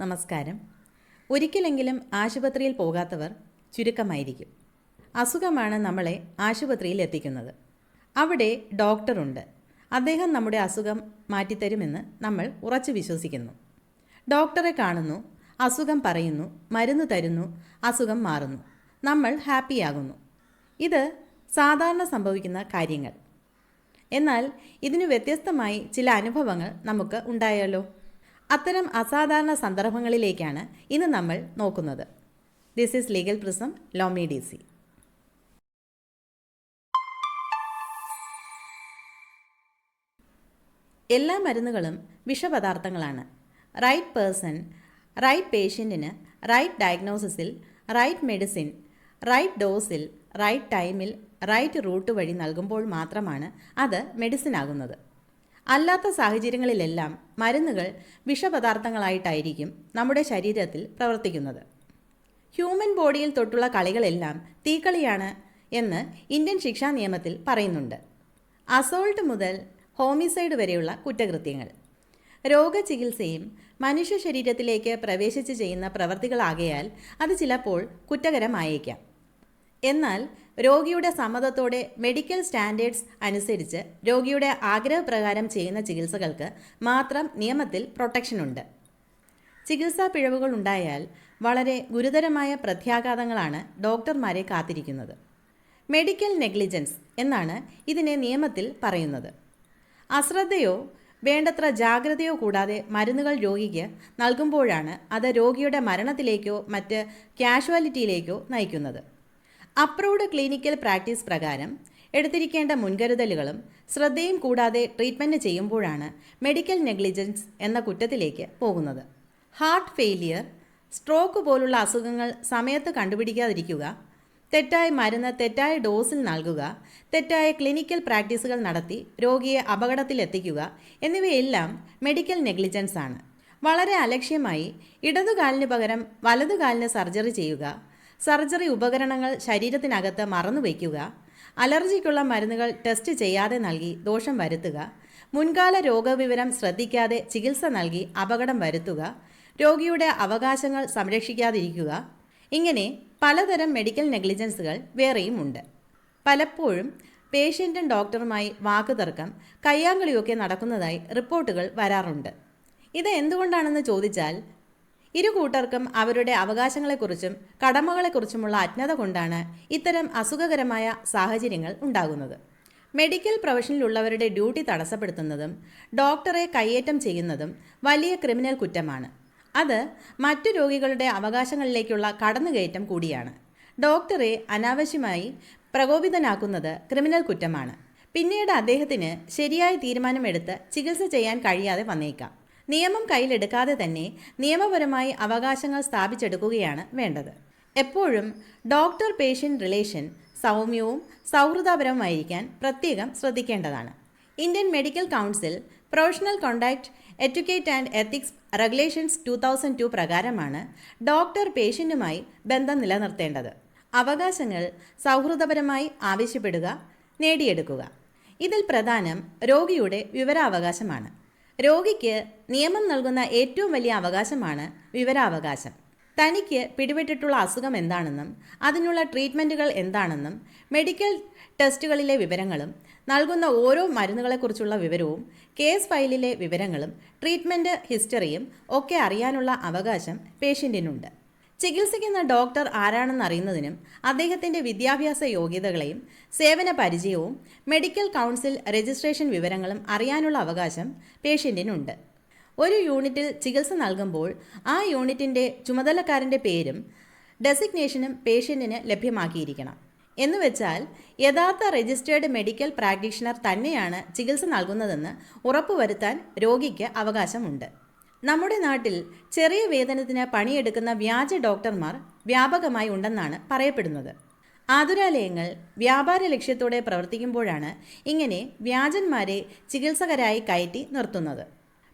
നമസ്കാരം. ഒരിക്കലെങ്കിലും ആശുപത്രിയിൽ പോകാത്തവർ ചുരുക്കമായിരിക്കും. അസുഖമാണ് നമ്മളെ ആശുപത്രിയിൽ എത്തിക്കുന്നത്. അവിടെ ഡോക്ടറുണ്ട്. അദ്ദേഹം നമ്മുടെ അസുഖം മാറ്റിത്തരുമെന്ന് നമ്മൾ ഉറച്ചു വിശ്വസിക്കുന്നു. ഡോക്ടറെ കാണുന്നു അസുഖം പറയുന്നു മരുന്ന് തരുന്നു അസുഖം മാറുന്നു. നമ്മൾ ഹാപ്പിയാകുന്നു. ഇത് സാധാരണ സംഭവിക്കുന്ന കാര്യങ്ങൾ. എന്നാൽ ഇതിനു വ്യത്യസ്തമായി ചില അനുഭവങ്ങൾ നമുക്ക് ഉണ്ടായാലോ? അത്തരം അസാധാരണ സന്ദർഭങ്ങളിലേക്കാണ് ഇന്ന് നമ്മൾ നോക്കുന്നത്. ദിസ് ഈസ് ലീഗൽ പ്രിസം ലോമി ഡി സി എല്ലാ മരുന്നുകളും വിഷപദാർത്ഥങ്ങളാണ്. റൈറ്റ് പേഴ്സൺ റൈറ്റ് പേഷ്യന്റിന് റൈറ്റ് ഡയഗ്നോസിസിൽ റൈറ്റ് മെഡിസിൻ റൈറ്റ് ഡോസിൽ റൈറ്റ് ടൈമിൽ റൈറ്റ് റൂട്ട് വഴി നൽകുമ്പോൾ മാത്രമാണ് അത് മെഡിസിൻ ആകുന്നത്. അല്ലാത്ത സാഹചര്യങ്ങളിലെല്ലാം മരുന്നുകൾ വിഷപദാർത്ഥങ്ങളായിട്ടായിരിക്കും നമ്മുടെ ശരീരത്തിൽ പ്രവർത്തിക്കുന്നത്. ഹ്യൂമൻ ബോഡിയിൽ തൊട്ടുള്ള കളികളെല്ലാം തീക്കളിയാണ് എന്ന് ഇന്ത്യൻ ശിക്ഷാ നിയമത്തിൽ പറയുന്നുണ്ട്. അസോൾട്ട് മുതൽ ഹോമിസൈഡ് വരെയുള്ള കുറ്റകൃത്യങ്ങൾ. രോഗചികിത്സയും മനുഷ്യ ശരീരത്തിലേക്ക് പ്രവേശിച്ച് ചെയ്യുന്ന പ്രവർത്തികളാകയാൽ അത് ചിലപ്പോൾ കുറ്റകരമായേക്കാം. എന്നാൽ രോഗിയുടെ സമ്മതത്തോടെ മെഡിക്കൽ സ്റ്റാൻഡേർഡ്സ് അനുസരിച്ച് രോഗിയുടെ ആഗ്രഹപ്രകാരം ചെയ്യുന്ന ചികിത്സകൾക്ക് മാത്രം നിയമത്തിൽ പ്രൊട്ടക്ഷനുണ്ട് ചികിത്സാ പിഴവുകൾ ഉണ്ടായാൽ വളരെ ഗുരുതരമായ പ്രത്യാഘാതങ്ങളാണ് ഡോക്ടർമാരെ കാത്തിരിക്കുന്നത്. മെഡിക്കൽ നെഗ്ലിജൻസ് എന്നാണ് ഇതിനെ നിയമത്തിൽ പറയുന്നത്. അശ്രദ്ധയോ വേണ്ടത്ര ജാഗ്രതയോ കൂടാതെ മരുന്നുകൾ രോഗിക്ക് നൽകുമ്പോഴാണ് അത് രോഗിയുടെ മരണത്തിലേക്കോ മറ്റ് കാഷ്വാലിറ്റിയിലേക്കോ നയിക്കുന്നത്. അപ്രൂവ്ഡ് ക്ലിനിക്കൽ പ്രാക്ടീസ് പ്രകാരം എടുത്തിരിക്കേണ്ട മുൻകരുതലുകളും ശ്രദ്ധയും കൂടാതെ ട്രീറ്റ്മെന്റ് ചെയ്യുമ്പോഴാണ് മെഡിക്കൽ നെഗ്ലിജൻസ് എന്ന കുറ്റത്തിലേക്ക് പോകുന്നത്. ഹാർട്ട് ഫെയിലിയർ സ്ട്രോക്ക് പോലുള്ള അസുഖങ്ങൾ സമയത്ത് കണ്ടുപിടിക്കാതിരിക്കുക തെറ്റായ മരുന്ന് തെറ്റായ ഡോസിൽ നൽകുക തെറ്റായ ക്ലിനിക്കൽ പ്രാക്ടീസുകൾ നടത്തി രോഗിയെ അപകടത്തിലെത്തിക്കുക എന്നിവയെല്ലാം മെഡിക്കൽ നെഗ്ലിജൻസ് ആണ് വളരെ അലക്ഷ്യമായി ഇടതുകാലിന് പകരം വലതുകാലിന് സർജറി ചെയ്യുക സർജറി ഉപകരണങ്ങൾ ശരീരത്തിനകത്ത് മറന്നുവയ്ക്കുക അലർജിക്കുള്ള മരുന്നുകൾ ടെസ്റ്റ് ചെയ്യാതെ നൽകി ദോഷം വരുത്തുക മുൻകാല രോഗവിവരം ശ്രദ്ധിക്കാതെ ചികിത്സ നൽകി അപകടം വരുത്തുക രോഗിയുടെ അവകാശങ്ങൾ സംരക്ഷിക്കാതിരിക്കുക ഇങ്ങനെ പലതരം മെഡിക്കൽ നെഗ്ലിജൻസുകൾ വേറെയും ഉണ്ട് പലപ്പോഴും പേഷ്യന്റും ഡോക്ടറുമായി വാക്കുതർക്കം കയ്യാങ്കളിയൊക്കെ നടക്കുന്നതായി റിപ്പോർട്ടുകൾ വരാറുണ്ട്. ഇത് എന്തുകൊണ്ടാണെന്ന് ചോദിച്ചാൽ ഇരു കൂട്ടർക്കും അവരുടെ അവകാശങ്ങളെക്കുറിച്ചും കടമകളെക്കുറിച്ചുമുള്ള അജ്ഞത കൊണ്ടാണ് ഇത്തരം അസുഖകരമായ സാഹചര്യങ്ങൾ ഉണ്ടാകുന്നത്. മെഡിക്കൽ പ്രൊഫഷനിലുള്ളവരുടെ ഡ്യൂട്ടി തടസ്സപ്പെടുത്തുന്നതും ഡോക്ടറെ കയ്യേറ്റം ചെയ്യുന്നതും വലിയ ക്രിമിനൽ കുറ്റമാണ്. അത് മറ്റു രോഗികളുടെ അവകാശങ്ങളിലേക്കുള്ള കടന്നുകയറ്റം കൂടിയാണ്. ഡോക്ടറെ അനാവശ്യമായി പ്രകോപിതനാക്കുന്നത് ക്രിമിനൽ കുറ്റമാണ്. പിന്നീട് അദ്ദേഹത്തിന് ശരിയായ തീരുമാനമെടുത്ത് ചികിത്സ ചെയ്യാൻ കഴിയാതെ വന്നേക്കാം. നിയമം കയ്യിലെടുക്കാതെ തന്നെ നിയമപരമായി അവകാശങ്ങൾ സ്ഥാപിച്ചെടുക്കുകയാണ് വേണ്ടത്. എപ്പോഴും ഡോക്ടർ പേഷ്യന്റ് റിലേഷൻ സൗമ്യവും സൗഹൃദപരവുമായിരിക്കാൻ പ്രത്യേകം ശ്രദ്ധിക്കേണ്ടതാണ്. Indian medical council professional conduct etiquette and ethics regulations two thousand two പ്രകാരമാണ് ഡോക്ടർ പേഷ്യന്റുമായി ബന്ധം നിലനിർത്തേണ്ടത്. അവകാശങ്ങൾ സൗഹൃദപരമായി ആവശ്യപ്പെടുക നേടിയെടുക്കുക. ഇതിൽ പ്രധാനം രോഗിയുടെ വിവരാവകാശമാണ്. രോഗിക്ക് നിയമം നൽകുന്ന ഏറ്റവും വലിയ അവകാശമാണ് വിവരാവകാശം. തനിക്ക് പിടിപെട്ടിട്ടുള്ള അസുഖം എന്താണെന്നും അതിനുള്ള ട്രീറ്റ്മെന്റുകൾ എന്താണെന്നും മെഡിക്കൽ ടെസ്റ്റുകളിലെ വിവരങ്ങളും നൽകുന്ന ഓരോ മരുന്നുകളെക്കുറിച്ചുള്ള വിവരവും കേസ് ഫയലിലെ വിവരങ്ങളും ട്രീറ്റ്മെന്റ് ഹിസ്റ്ററിയും ഒക്കെ അറിയാനുള്ള അവകാശം പേഷ്യന്റിനുണ്ട് ചികിത്സിക്കുന്ന ഡോക്ടർ ആരാണെന്ന് അറിയുന്നതിനും അദ്ദേഹത്തിന്റെ വിദ്യാഭ്യാസ യോഗ്യതകളെയും സേവന പരിചയവും മെഡിക്കൽ കൗൺസിൽ രജിസ്ട്രേഷൻ വിവരങ്ങളും അറിയാനുള്ള അവകാശം പേഷ്യന്റിനുണ്ട് ഒരു യൂണിറ്റിൽ ചികിത്സ നൽകുമ്പോൾ ആ യൂണിറ്റിന്റെ ചുമതലക്കാരന്റെ പേരും ഡെസിഗ്നേഷനും പേഷ്യന്റിന് ലഭ്യമാക്കിയിരിക്കണം. എന്നുവെച്ചാൽ യഥാർത്ഥ രജിസ്റ്റേർഡ് മെഡിക്കൽ പ്രാക്ടീഷണർ തന്നെയാണ് ചികിത്സ നൽകുന്നതെന്ന് ഉറപ്പുവരുത്താൻ രോഗിക്ക് അവകാശമുണ്ട്. നമ്മുടെ നാട്ടിൽ ചെറിയ വേതനത്തിന് പണിയെടുക്കുന്ന വ്യാജ ഡോക്ടർമാർ വ്യാപകമായി ഉണ്ടെന്നാണ് പറയപ്പെടുന്നത്. ആതുരാലയങ്ങൾ വ്യാപാര ലക്ഷ്യത്തോടെ പ്രവർത്തിക്കുമ്പോഴാണ് ഇങ്ങനെ വ്യാജന്മാരെ ചികിത്സകരായി കയറ്റി നിർത്തുന്നത്.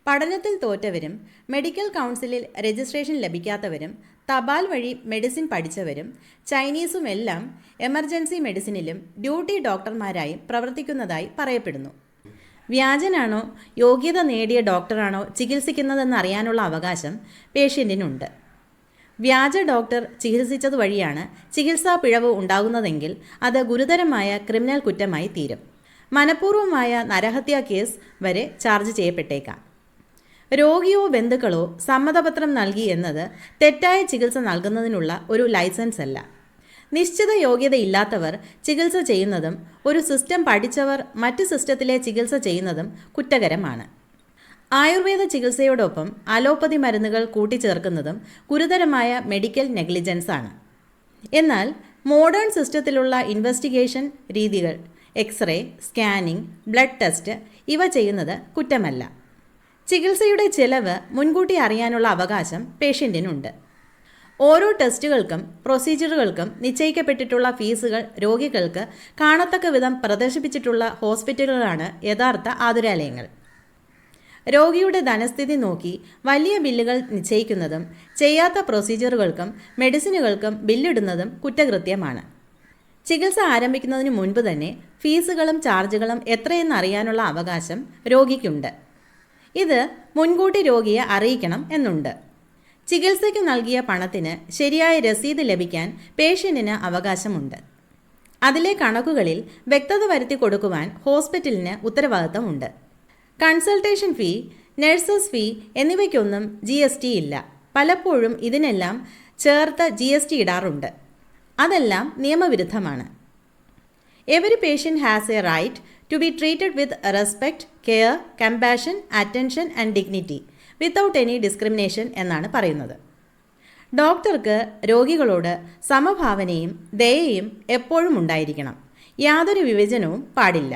പഠനത്തിൽ തോറ്റവരും മെഡിക്കൽ കൗൺസിലിൽ രജിസ്ട്രേഷൻ ലഭിക്കാത്തവരും തപാൽ വഴി മെഡിസിൻ പഠിച്ചവരും ചൈനീസുമെല്ലാം എമർജൻസി മെഡിസിനിലും ഡ്യൂട്ടി ഡോക്ടർമാരായും പ്രവർത്തിക്കുന്നതായി പറയപ്പെടുന്നു. വ്യാജനാണോ? യോഗ്യത നേടിയ ഡോക്ടറാണോ? ചികിത്സിക്കുന്നതെന്ന് അറിയാനുള്ള അവകാശം പേഷ്യന്റിനുണ്ട് വ്യാജ ഡോക്ടർ ചികിത്സിച്ചത് വഴിയാണ് ചികിത്സാ പിഴവ് ഉണ്ടാകുന്നതെങ്കിൽ അത് ഗുരുതരമായ ക്രിമിനൽ കുറ്റമായി തീരും. മനഃപൂർവമായ നരഹത്യാ കേസ് വരെ ചാർജ് ചെയ്യപ്പെട്ടേക്കാം. രോഗിയോ ബന്ധുക്കളോ സമ്മതപത്രം നൽകി എന്നത് തെറ്റായ ചികിത്സ നൽകുന്നതിനുള്ള ഒരു ലൈസൻസ് അല്ല നിശ്ചിത യോഗ്യതയില്ലാത്തവർ ചികിത്സ ചെയ്യുന്നതും ഒരു സിസ്റ്റം പഠിച്ചവർ മറ്റ് സിസ്റ്റത്തിലെ ചികിത്സ ചെയ്യുന്നതും കുറ്റകരമാണ്. ആയുർവേദ ചികിത്സയോടൊപ്പം അലോപ്പതി മരുന്നുകൾ കൂട്ടിച്ചേർക്കുന്നതും ഗുരുതരമായ മെഡിക്കൽ നെഗ്ലിജൻസ് ആണ് എന്നാൽ മോഡേൺ സിസ്റ്റത്തിലുള്ള ഇൻവെസ്റ്റിഗേഷൻ രീതികൾ x ray scanning blood test ഇവ ചെയ്യുന്നത് കുറ്റമല്ല. ചികിത്സയുടെ ചെലവ് മുൻകൂട്ടി അറിയാനുള്ള അവകാശം പേഷ്യന്റിനുണ്ട് ഓരോ ടെസ്റ്റുകൾക്കും പ്രൊസീജിയറുകൾക്കും നിശ്ചയിക്കപ്പെട്ടിട്ടുള്ള ഫീസുകൾ രോഗികൾക്ക് കാണത്തക്ക വിധം പ്രദർശിപ്പിച്ചിട്ടുള്ള ഹോസ്പിറ്റലുകളാണ് യഥാർത്ഥ ആതുരാലയങ്ങൾ. രോഗിയുടെ ധനസ്ഥിതി നോക്കി വലിയ ബില്ലുകൾ നിശ്ചയിക്കുന്നതും ചെയ്യാത്ത പ്രൊസീജിയറുകൾക്കും മെഡിസിനുകൾക്കും ബില്ലിടുന്നതും കുറ്റകൃത്യമാണ്. ചികിത്സ ആരംഭിക്കുന്നതിന് മുൻപ് തന്നെ ഫീസുകളും ചാർജുകളും എത്രയെന്ന് അറിയാനുള്ള അവകാശം രോഗിക്കുണ്ട്. ഇത് മുൻകൂട്ടി രോഗിയെ അറിയിക്കണം എന്നുണ്ട്. ചികിത്സയ്ക്ക് നൽകിയ പണത്തിന് ശരിയായ രസീത് ലഭിക്കാൻ പേഷ്യന്റിന് അവകാശമുണ്ട്. അതിലെ കണക്കുകളിൽ വ്യക്തത വരുത്തി കൊടുക്കുവാൻ ഹോസ്പിറ്റലിന് ഉത്തരവാദിത്തമുണ്ട്. കൺസൾട്ടേഷൻ ഫീ നഴ്സസ് ഫീ എന്നിവയ്ക്കൊന്നും ജി എസ് ടി ഇല്ല. പലപ്പോഴും ഇതിനെല്ലാം ചേർത്ത് ജി എസ് ടി ഇടാറുണ്ട്. അതെല്ലാം നിയമവിരുദ്ധമാണ്. Every patient has a right to be treated with respect care compassion attention and dignity without any discrimination എന്നാണ് പറയുന്നത്. ഡോക്ടർക്ക് രോഗികളോട് സമഭാവനയും ദയയും എപ്പോഴും ഉണ്ടായിരിക്കണം. യാതൊരു വിവേചനവും പാടില്ല.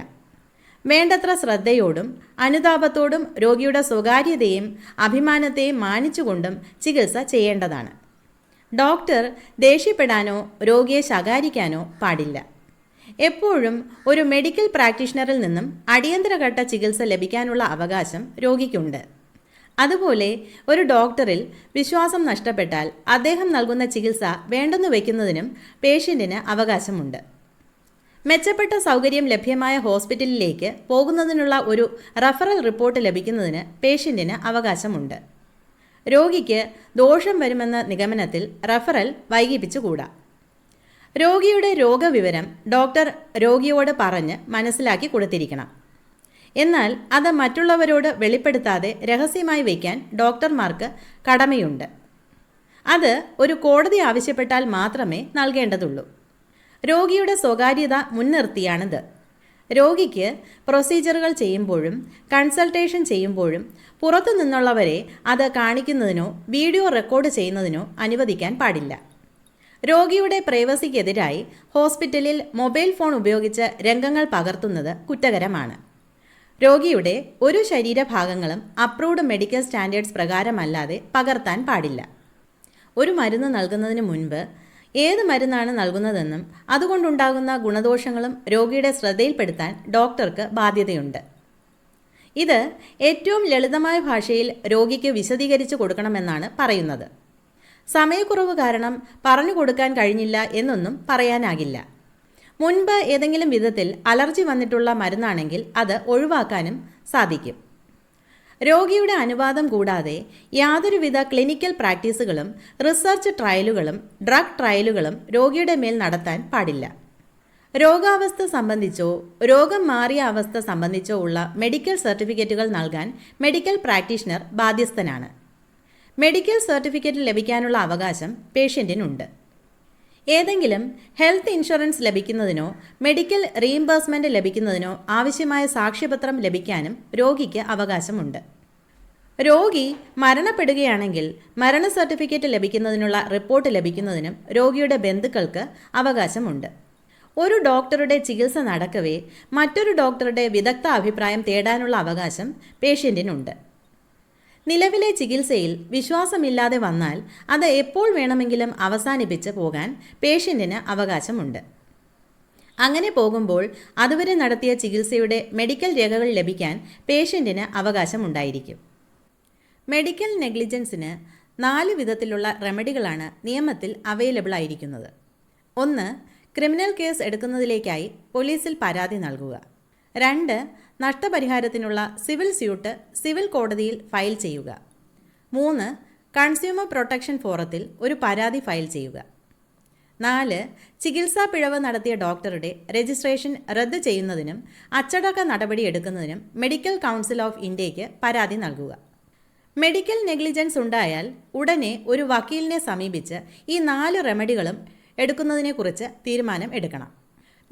വേണ്ടത്ര ശ്രദ്ധയോടും അനുതാപത്തോടും രോഗിയുടെ സ്വകാര്യതയും അഭിമാനത്തെയും മാനിച്ചുകൊണ്ടും ചികിത്സ ചെയ്യേണ്ടതാണ്. ഡോക്ടർ ദേഷ്യപ്പെടാനോ രോഗിയെ ശകാരിക്കാനോ പാടില്ല. എപ്പോഴും ഒരു മെഡിക്കൽ പ്രാക്ടീഷണറിൽ നിന്നും അടിയന്തരഘട്ട ചികിത്സ ലഭിക്കാനുള്ള അവകാശം രോഗിക്കുണ്ട്. അതുപോലെ ഒരു ഡോക്ടറിൽ വിശ്വാസം നഷ്ടപ്പെട്ടാൽ അദ്ദേഹം നൽകുന്ന ചികിത്സ വേണ്ടെന്ന് വയ്ക്കുന്നതിനും പേഷ്യന്റിന് അവകാശമുണ്ട്. മെച്ചപ്പെട്ട സൗകര്യം ലഭ്യമായ ഹോസ്പിറ്റലിലേക്ക് പോകുന്നതിനുള്ള ഒരു റഫറൽ റിപ്പോർട്ട് ലഭിക്കുന്നതിന് പേഷ്യന്റിന് അവകാശമുണ്ട്. രോഗിക്ക് ദോഷം വരുമെന്ന നിഗമനത്തിൽ റഫറൽ വൈകിപ്പിച്ചുകൂടാ. രോഗിയുടെ രോഗവിവരം ഡോക്ടർ രോഗിയോട് പറഞ്ഞ് മനസ്സിലാക്കി കൊടുത്തിരിക്കണം. എന്നാൽ അത് മറ്റുള്ളവരോട് വെളിപ്പെടുത്താതെ രഹസ്യമായി വയ്ക്കാൻ ഡോക്ടർമാർക്ക് കടമയുണ്ട്. അത് ഒരു കോടതി ആവശ്യപ്പെട്ടാൽ മാത്രമേ നൽകേണ്ടതുള്ളൂ. രോഗിയുടെ സ്വകാര്യത മുൻനിർത്തിയാണിത്. രോഗിക്ക് പ്രൊസീജിയറുകൾ ചെയ്യുമ്പോഴും കൺസൾട്ടേഷൻ ചെയ്യുമ്പോഴും പുറത്തു നിന്നുള്ളവരെ അത് കാണിക്കുന്നതിനോ വീഡിയോ റെക്കോർഡ് ചെയ്യുന്നതിനോ അനുവദിക്കാൻ പാടില്ല. രോഗിയുടെ പ്രൈവസിക്കെതിരായി ഹോസ്പിറ്റലിൽ മൊബൈൽ ഫോൺ ഉപയോഗിച്ച് രംഗങ്ങൾ പകർത്തുന്നത് കുറ്റകരമാണ്. രോഗിയുടെ ഒരു ശരീരഭാഗങ്ങളും അപ്രൂവ്ഡ് മെഡിക്കൽ സ്റ്റാൻഡേർഡ്സ് പ്രകാരമല്ലാതെ പകർത്താൻ പാടില്ല. ഒരു മരുന്ന് നൽകുന്നതിന് മുൻപ് ഏത് മരുന്നാണ് നൽകുന്നതെന്നും അതുകൊണ്ടുണ്ടാകുന്ന ഗുണദോഷങ്ങളും രോഗിയുടെ ശ്രദ്ധയിൽപ്പെടുത്താൻ ഡോക്ടർക്ക് ബാധ്യതയുണ്ട്. ഇത് ഏറ്റവും ലളിതമായ ഭാഷയിൽ രോഗിക്ക് വിശദീകരിച്ചു കൊടുക്കണമെന്നാണ് പറയുന്നത്. സമയക്കുറവ് കാരണം പറഞ്ഞു കൊടുക്കാൻ കഴിഞ്ഞില്ല എന്നൊന്നും പറയാനാകില്ല. മുൻപ് ഏതെങ്കിലും വിധത്തിൽ അലർജി വന്നിട്ടുള്ള മരുന്നാണെങ്കിൽ അത് ഒഴിവാക്കാനും സാധിക്കും. രോഗിയുടെ അനുവാദം കൂടാതെ യാതൊരുവിധ ക്ലിനിക്കൽ പ്രാക്ടീസുകളും റിസർച്ച് ട്രയലുകളും ഡ്രഗ് ട്രയലുകളും രോഗിയുടെ മേൽ നടത്താൻ പാടില്ല. രോഗാവസ്ഥ സംബന്ധിച്ചോ രോഗം മാറിയ അവസ്ഥ സംബന്ധിച്ചോ ഉള്ള മെഡിക്കൽ സർട്ടിഫിക്കറ്റുകൾ നൽകാൻ മെഡിക്കൽ പ്രാക്ടീഷണർ ബാധ്യസ്ഥനാണ്. മെഡിക്കൽ സർട്ടിഫിക്കറ്റ് ലഭിക്കാനുള്ള അവകാശം പേഷ്യന്റിനുണ്ട് ഏതെങ്കിലും ഹെൽത്ത് ഇൻഷുറൻസ് ലഭിക്കുന്നതിനോ മെഡിക്കൽ റീഇംബേഴ്സ്മെന്റ് ലഭിക്കുന്നതിനോ ആവശ്യമായ സാക്ഷ്യപത്രം ലഭിക്കാനും രോഗിക്ക് അവകാശമുണ്ട്. രോഗി മരണപ്പെടുകയാണെങ്കിൽ മരണ സർട്ടിഫിക്കറ്റ് ലഭിക്കുന്നതിനുള്ള റിപ്പോർട്ട് ലഭിക്കുന്നതിനും രോഗിയുടെ ബന്ധുക്കൾക്ക് അവകാശമുണ്ട്. ഒരു ഡോക്ടറുടെ ചികിത്സ നടക്കവേ മറ്റൊരു ഡോക്ടറുടെ വിദഗ്ധ അഭിപ്രായം തേടാനുള്ള അവകാശം പേഷ്യന്റിനുണ്ട് നിലവിലെ ചികിത്സയിൽ വിശ്വാസമില്ലാതെ വന്നാൽ അത് എപ്പോൾ വേണമെങ്കിലും അവസാനിപ്പിച്ച് പോകാൻ പേഷ്യന്റിന് അവകാശമുണ്ട്. അങ്ങനെ പോകുമ്പോൾ അതുവരെ നടത്തിയ ചികിത്സയുടെ മെഡിക്കൽ രേഖകൾ ലഭിക്കാൻ പേഷ്യന്റിന് അവകാശമുണ്ടായിരിക്കും. മെഡിക്കൽ നെഗ്ലിജൻസിന് നാല് വിധത്തിലുള്ള റെമഡികളാണ് നിയമത്തിൽ അവൈലബിൾ ആയിരിക്കുന്നത്. ഒന്ന് ക്രിമിനൽ കേസ് എടുക്കുന്നതിലേക്കായി പോലീസിൽ പരാതി നൽകുക. രണ്ട് നഷ്ടപരിഹാരത്തിനുള്ള സിവിൽ സ്യൂട്ട് സിവിൽ കോടതിയിൽ ഫയൽ ചെയ്യുക. മൂന്ന് കൺസ്യൂമർ പ്രൊട്ടക്ഷൻ ഫോറത്തിൽ ഒരു പരാതി ഫയൽ ചെയ്യുക. നാല് ചികിത്സാ പിഴവ് നടത്തിയ ഡോക്ടറുടെ രജിസ്ട്രേഷൻ റദ്ദ് ചെയ്യുന്നതിനും അച്ചടക്ക നടപടി എടുക്കുന്നതിനും മെഡിക്കൽ കൗൺസിൽ ഓഫ് ഇന്ത്യയ്ക്ക് പരാതി നൽകുക. മെഡിക്കൽ നെഗ്ലിജൻസ് ഉണ്ടായാൽ ഉടനെ ഒരു വക്കീലിനെ സമീപിച്ച് ഈ നാല് റെമഡികളും എടുക്കുന്നതിനെക്കുറിച്ച് തീരുമാനം എടുക്കണം.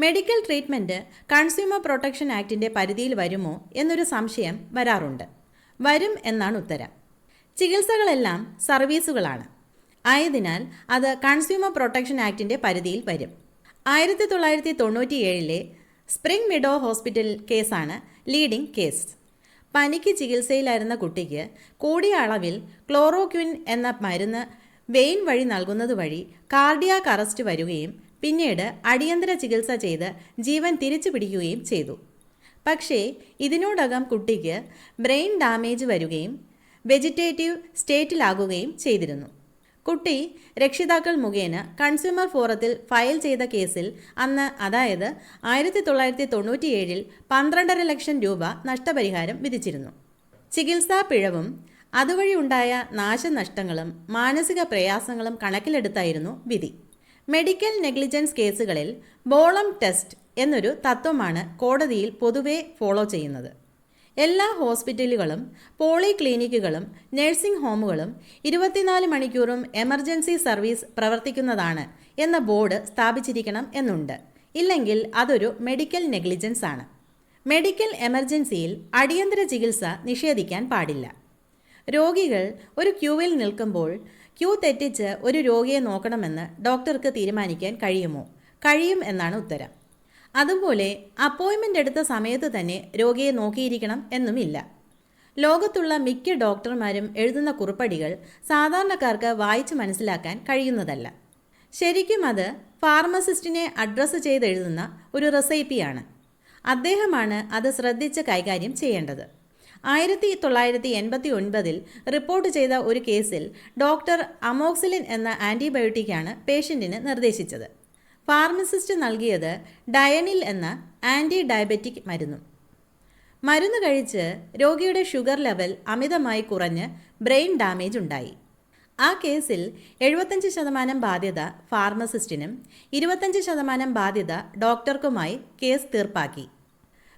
മെഡിക്കൽ ട്രീറ്റ്മെന്റ് കൺസ്യൂമർ പ്രൊട്ടക്ഷൻ ആക്ടിന്റെ പരിധിയിൽ വരുമോ എന്നൊരു സംശയം വരാറുണ്ട്. വരും എന്നാണ് ഉത്തരം. ചികിത്സകളെല്ലാം സർവീസുകളാണ്. ആയതിനാൽ അത് കൺസ്യൂമർ പ്രൊട്ടക്ഷൻ ആക്ടിന്റെ പരിധിയിൽ വരും. ആയിരത്തി തൊള്ളായിരത്തി തൊണ്ണൂറ്റി ഏഴിലെ സ്പ്രിംഗ് മിഡോ ഹോസ്പിറ്റൽ കേസാണ് ലീഡിംഗ് കേസ്. പനിക്ക് ചികിത്സയിലായിരുന്ന കുട്ടിക്ക് കൂടിയ അളവിൽ ക്ലോറോക്വിൻ എന്ന മരുന്ന് വെയിൻ വഴി നൽകുന്നത് വഴി കാർഡിയാക് അറസ്റ്റ് വരികയും പിന്നീട് അടിയന്തര ചികിത്സ ചെയ്ത് ജീവൻ തിരിച്ചു പിടിക്കുകയും ചെയ്തു. പക്ഷേ ഇതിനോടകം കുട്ടിക്ക് ബ്രെയിൻ ഡാമേജ് വരികയും വെജിറ്റേറ്റീവ് സ്റ്റേറ്റിലാകുകയും ചെയ്തിരുന്നു. കുട്ടി രക്ഷിതാക്കൾ മുഖേന കൺസ്യൂമർ ഫോറത്തിൽ ഫയൽ ചെയ്ത കേസിൽ അന്ന് അതായത് ആയിരത്തി തൊള്ളായിരത്തി തൊണ്ണൂറ്റിയേഴിൽ പന്ത്രണ്ടര ലക്ഷം രൂപ നഷ്ടപരിഹാരം വിധിച്ചിരുന്നു. ചികിത്സാ പിഴവും അതുവഴി ഉണ്ടായ നാശനഷ്ടങ്ങളും മാനസിക പ്രയാസങ്ങളും കണക്കിലെടുത്തായിരുന്നു വിധി. മെഡിക്കൽ നെഗ്ലിജൻസ് കേസുകളിൽ ബോളം ടെസ്റ്റ് എന്നൊരു തത്വമാണ് കോടതിയിൽ പൊതുവെ ഫോളോ ചെയ്യുന്നത്. എല്ലാ ഹോസ്പിറ്റലുകളും പോളിക്ലിനിക്കുകളും നഴ്സിംഗ് ഹോമുകളും ഇരുപത്തിനാല് മണിക്കൂറും എമർജൻസി സർവീസ് പ്രവർത്തിക്കുന്നതാണ് എന്ന ബോർഡ് സ്ഥാപിച്ചിരിക്കണം എന്നുണ്ട്. ഇല്ലെങ്കിൽ അതൊരു മെഡിക്കൽ നെഗ്ലിജൻസ് ആണ്. മെഡിക്കൽ എമർജൻസിയിൽ അടിയന്തര ചികിത്സ നിഷേധിക്കാൻ പാടില്ല. രോഗികൾ ഒരു ക്യൂവിൽ നിൽക്കുമ്പോൾ ക്യൂ തെറ്റിച്ച് ഒരു രോഗിയെ നോക്കണമെന്ന് ഡോക്ടർക്ക് തീരുമാനിക്കാൻ കഴിയുമോ? കഴിയും എന്നാണ് ഉത്തരം. അതുപോലെ അപ്പോയിൻമെന്റ് എടുത്ത സമയത്ത് തന്നെ രോഗിയെ നോക്കിയിരിക്കണം എന്നുമില്ല. ലോകത്തുള്ള മിക്ക ഡോക്ടർമാരും എഴുതുന്ന കുറിപ്പടികൾ സാധാരണക്കാർക്ക് വായിച്ച് മനസ്സിലാക്കാൻ കഴിയുന്നതല്ല. ശരിക്കും അത് ഫാർമസിസ്റ്റിനെ അഡ്രസ്സ് ചെയ്തെഴുതുന്ന ഒരു റെസിപ്പിയാണ്. അദ്ദേഹമാണ് അത് ശ്രദ്ധിച്ച് കൈകാര്യം ചെയ്യേണ്ടത്. ആയിരത്തി തൊള്ളായിരത്തി എൺപത്തി ഒൻപതിൽ റിപ്പോർട്ട് ചെയ്ത ഒരു കേസിൽ ഡോക്ടർ അമോക്സിലിൻ എന്ന ആന്റിബയോട്ടിക്കാണ് പേഷ്യന്റിന് നിർദ്ദേശിച്ചത്. ഫാർമസിസ്റ്റ് നൽകിയത് ഡയനിൽ എന്ന ആന്റി ഡയബറ്റിക് മരുന്നും. മരുന്ന് കഴിച്ച് രോഗിയുടെ ഷുഗർ ലെവൽ അമിതമായി കുറഞ്ഞ് ബ്രെയിൻ ഡാമേജ് ഉണ്ടായി. ആ കേസിൽ എഴുപത്തഞ്ച് ശതമാനം ബാധ്യത ഫാർമസിസ്റ്റിനും ഇരുപത്തഞ്ച് ശതമാനം ബാധ്യത ഡോക്ടർക്കുമായി കേസ് തീർപ്പാക്കി.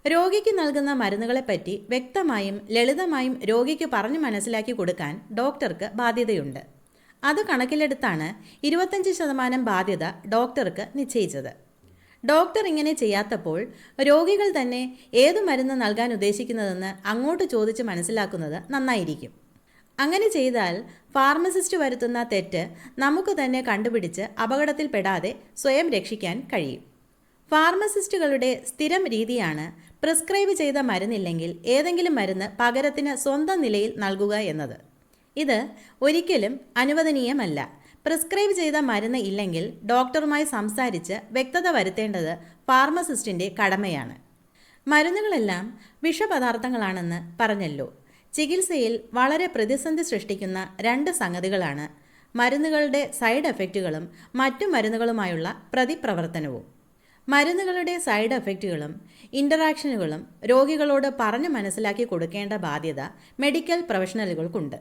രോഗിക്ക് നൽകുന്ന മരുന്നുകളെപ്പറ്റി വ്യക്തമായും ലളിതമായും രോഗിക്ക് പറഞ്ഞു മനസ്സിലാക്കി കൊടുക്കാൻ ഡോക്ടർക്ക് ബാധ്യതയുണ്ട്. അത് കണക്കിലെടുത്താണ് ഇരുപത്തഞ്ച് ശതമാനം ബാധ്യത ഡോക്ടർക്ക് നിശ്ചയിച്ചത്. ഡോക്ടർ ഇങ്ങനെ ചെയ്യാത്തപ്പോൾ രോഗികൾ തന്നെ ഏതു മരുന്ന് നൽകാൻ ഉദ്ദേശിക്കുന്നതെന്ന് അങ്ങോട്ട് ചോദിച്ച് മനസ്സിലാക്കുന്നത് നന്നായിരിക്കും. അങ്ങനെ ചെയ്താൽ ഫാർമസിസ്റ്റ് വരുത്തുന്ന തെറ്റ് നമുക്ക് തന്നെ കണ്ടുപിടിച്ച് അപകടത്തിൽപ്പെടാതെ സ്വയം രക്ഷിക്കാൻ കഴിയും. ഫാർമസിസ്റ്റുകളുടെ സ്ഥിരം രീതിയാണ് പ്രിസ്ക്രൈബ് ചെയ്ത മരുന്നില്ലെങ്കിൽ ഏതെങ്കിലും മരുന്ന് പകരത്തിന് സ്വന്തം നിലയിൽ നൽകുക എന്നത്. ഇത് ഒരിക്കലും അനുവദനീയമല്ല. പ്രിസ്ക്രൈബ് ചെയ്ത മരുന്ന് ഇല്ലെങ്കിൽ ഡോക്ടറുമായി സംസാരിച്ച് വ്യക്തത വരുത്തേണ്ടത് ഫാർമസിസ്റ്റിന്റെ കടമയാണ്. മരുന്നുകളെല്ലാം വിഷപദാർത്ഥങ്ങളാണെന്ന് പറഞ്ഞല്ലോ. ചികിത്സയിൽ വളരെ പ്രതിസന്ധി സൃഷ്ടിക്കുന്ന രണ്ട് സംഗതികളാണ് മരുന്നുകളുടെ സൈഡ് എഫക്റ്റുകളും മറ്റു മരുന്നുകളുമായുള്ള പ്രതിപ്രവർത്തനവും. മരുന്നുകളുടെ സൈഡ് എഫക്റ്റുകളും ഇന്ററാക്ഷനുകളും രോഗികളോട് പറഞ്ഞു മനസ്സിലാക്കി കൊടുക്കേണ്ട ബാധ്യത മെഡിക്കൽ പ്രൊഫഷണലുകൾക്കുണ്ട്.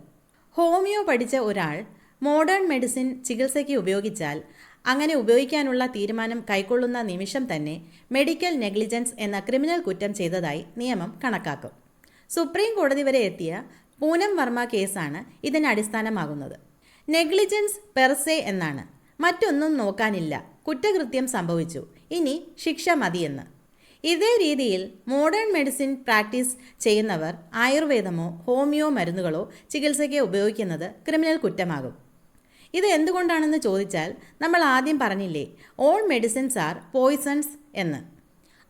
ഹോമിയോ പഠിച്ച ഒരാൾ മോഡേൺ മെഡിസിൻ ചികിത്സയ്ക്ക് ഉപയോഗിച്ചാൽ അങ്ങനെ ഉപയോഗിക്കാനുള്ള തീരുമാനം കൈക്കൊള്ളുന്ന നിമിഷം തന്നെ മെഡിക്കൽ നെഗ്ലിജൻസ് എന്ന ക്രിമിനൽ കുറ്റം ചെയ്തതായി നിയമം കണക്കാക്കും. സുപ്രീം കോടതി വരെ എത്തിയ പൂനം വർമ്മ കേസാണ് ഇതിന് അടിസ്ഥാനമാകുന്നത്. നെഗ്ലിജൻസ് പെർസെ എന്നാണ്. മറ്റൊന്നും നോക്കാനില്ല. കുറ്റകൃത്യം സംഭവിച്ചു. ഇനി ശിക്ഷ മതിയെന്ന്. ഇതേ രീതിയിൽ മോഡേൺ മെഡിസിൻ പ്രാക്ടീസ് ചെയ്യുന്നവർ ആയുർവേദമോ ഹോമിയോ മരുന്നുകളോ ചികിത്സയ്ക്ക് ഉപയോഗിക്കുന്നത് ക്രിമിനൽ കുറ്റമാകും. ഇത് എന്തുകൊണ്ടാണെന്ന് ചോദിച്ചാൽ നമ്മൾ ആദ്യം പറഞ്ഞില്ലേ ഓൾ മെഡിസിൻസ് ആർ പോയിസൺസ് എന്ന്.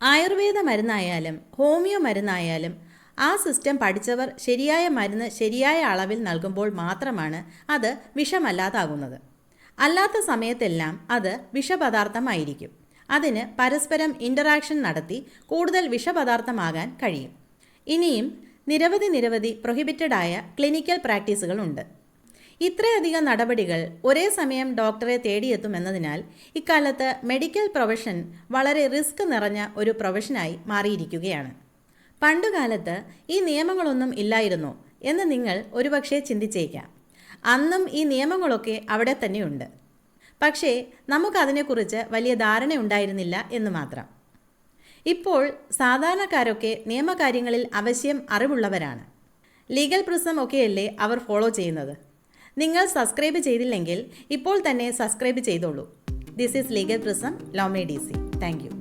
ആയുർവേദ മരുന്നായാലും ഹോമിയോ മരുന്നായാലും ആ സിസ്റ്റം പഠിച്ചവർ ശരിയായ മരുന്ന് ശരിയായ അളവിൽ നൽകുമ്പോൾ മാത്രമാണ് അത് വിഷമല്ലാതാകുന്നത്. അല്ലാത്ത സമയത്തെല്ലാം അത് വിഷപദാർത്ഥമായിരിക്കും. അതിന് പരസ്പരം ഇന്ററാക്ഷൻ നടത്തി കൂടുതൽ വിഷപദാർത്ഥമാകാൻ കഴിയും. ഇനിയും നിരവധി നിരവധി ആയ ക്ലിനിക്കൽ പ്രാക്ടീസുകളുണ്ട് ഇത്രയധികം നടപടികൾ ഒരേ സമയം ഡോക്ടറെ തേടിയെത്തുമെന്നതിനാൽ ഇക്കാലത്ത് മെഡിക്കൽ പ്രൊഫഷൻ വളരെ റിസ്ക് നിറഞ്ഞ ഒരു പ്രൊഫഷനായി മാറിയിരിക്കുകയാണ്. പണ്ടുകാലത്ത് ഈ നിയമങ്ങളൊന്നും ഇല്ലായിരുന്നു എന്ന് നിങ്ങൾ ഒരുപക്ഷെ ചിന്തിച്ചേക്കാം. അന്നും ഈ നിയമങ്ങളൊക്കെ അവിടെ തന്നെയുണ്ട് പക്ഷേ നമുക്കതിനെക്കുറിച്ച് വലിയ ധാരണ ഉണ്ടായിരുന്നില്ല എന്ന് മാത്രം. ഇപ്പോൾ സാധാരണക്കാരൊക്കെ നിയമകാര്യങ്ങളിൽ അവശ്യം അറിവുള്ളവരാണ്. ലീഗൽ പ്രിസം ഒക്കെയല്ലേ അവർ ഫോളോ ചെയ്യുന്നത്. നിങ്ങൾ സബ്സ്ക്രൈബ് ചെയ്തില്ലെങ്കിൽ ഇപ്പോൾ തന്നെ സബ്സ്ക്രൈബ് ചെയ്തോളൂ. This is legal prism ലോമേ D C thank